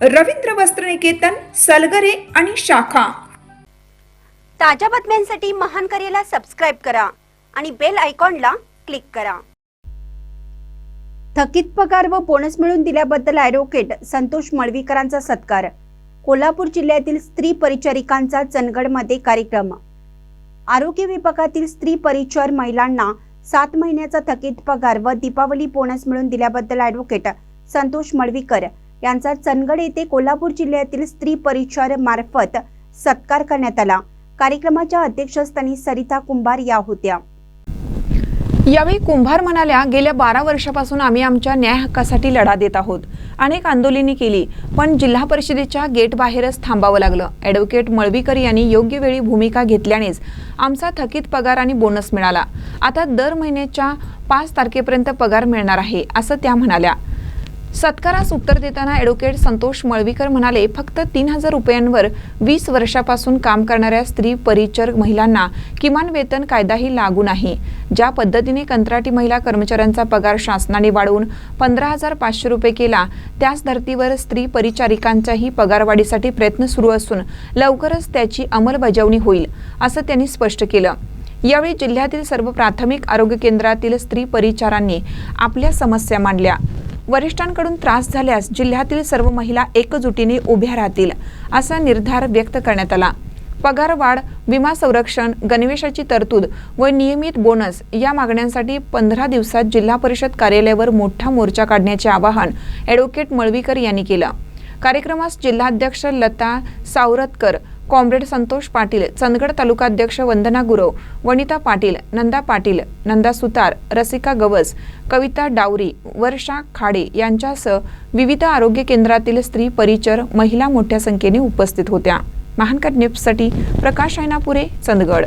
रवींद्र वस्त्रनिकेतन सलगरे आणि शाखा. ताज्या बातम्यांसाठी महान करेला सबस्क्राईब करा आणि बेल आयकॉनला क्लिक करा. थकीत पगार व बोनस मिळवून दिल्याबद्दल ॲडव्होकेट संतोष मळवीकरांचा सत्कार. कोल्हापूर जिल्ह्यातील स्त्री परिचारिकांचा चंदगडमध्ये कार्यक्रम. आरोग्य विभागातील स्त्री परिचर महिलांना सात महिन्याचा थकीत पगार व दीपावली बोनस मिळवून दिल्याबद्दल ॲडव्होकेट संतोष मळवीकर यांचा चंदगड येथे कोल्हापूर जिल्ह्यातील स्त्री परिचार मार्फत सत्कार करण्यात आला. कार्यक्रमाच्या अध्यक्षस्थानी सरिता कुंभार या होत्या. यावेळी कुंभार म्हणाल्या गेल्या बारा वर्षापासून आम्ही आमच्या न्याय हक्कासाठी लढा देत आहोत. अनेक आंदोलने केली पण जिल्हा परिषदेच्या गेट बाहेरच थांबावं लागलं. ॲडव्होकेट मळवीकर यांनी योग्य वेळी भूमिका घेतल्यानेच आमचा थकीत पगार आणि बोनस मिळाला. आता दर महिन्याच्या पाच तारखेपर्यंत पगार मिळणार आहे असं त्या म्हणाल्या. सत्कारास उत्तर देताना ॲडव्होकेट संतोष मळवीकर म्हणाले फक्त तीन हजार रुपयांवर वीस वर्षापासून काम करणाऱ्या स्त्री परिचर महिलांना किमान वेतन कायदाही लागू नाही. ज्या पद्धतीने कंत्राटी महिला कर्मचाऱ्यांचा पगार शासनाने वाढवून पंधरा हजार पाचशे रुपये केला त्याच धर्तीवर स्त्री परिचारिकांच्याही पगारवाढीसाठी प्रयत्न सुरू असून लवकरच त्याची अंमलबजावणी होईल असं त्यांनी स्पष्ट केलं. यावेळी जिल्ह्यातील सर्व प्राथमिक आरोग्य केंद्रातील स्त्री परिचारांनी आपल्या समस्या मांडल्या. वरिष्ठांकडून त्रास झाल्यास जिल्ह्यातील सर्व महिला एकजुटीने उभ्या राहतील असा निर्धार व्यक्त करण्यात आला. पगार वाढ विमा संरक्षण गणवेशाची तरतूद व नियमित बोनस या मागण्यांसाठी पंधरा दिवसात जिल्हा परिषद कार्यालयावर मोठा मोर्चा काढण्याचे आवाहन ॲडव्होकेट मळवीकर यांनी केलं. कार्यक्रमास जिल्हाध्यक्ष लता सावरतकर कॉम्रेड संतोष पाटील चंदगड तालुकाध्यक्ष वंदना गुरव वनिता पाटील नंदा पाटील नंदा सुतार रसिका गवस कविता डावरी वर्षा खाडे यांच्यासह विविध आरोग्य केंद्रातील स्त्री परिचर महिला मोठ्या संख्येने उपस्थित होत्या. महानकर न्यूजसाठी प्रकाश ऐनापुरे चंदगड.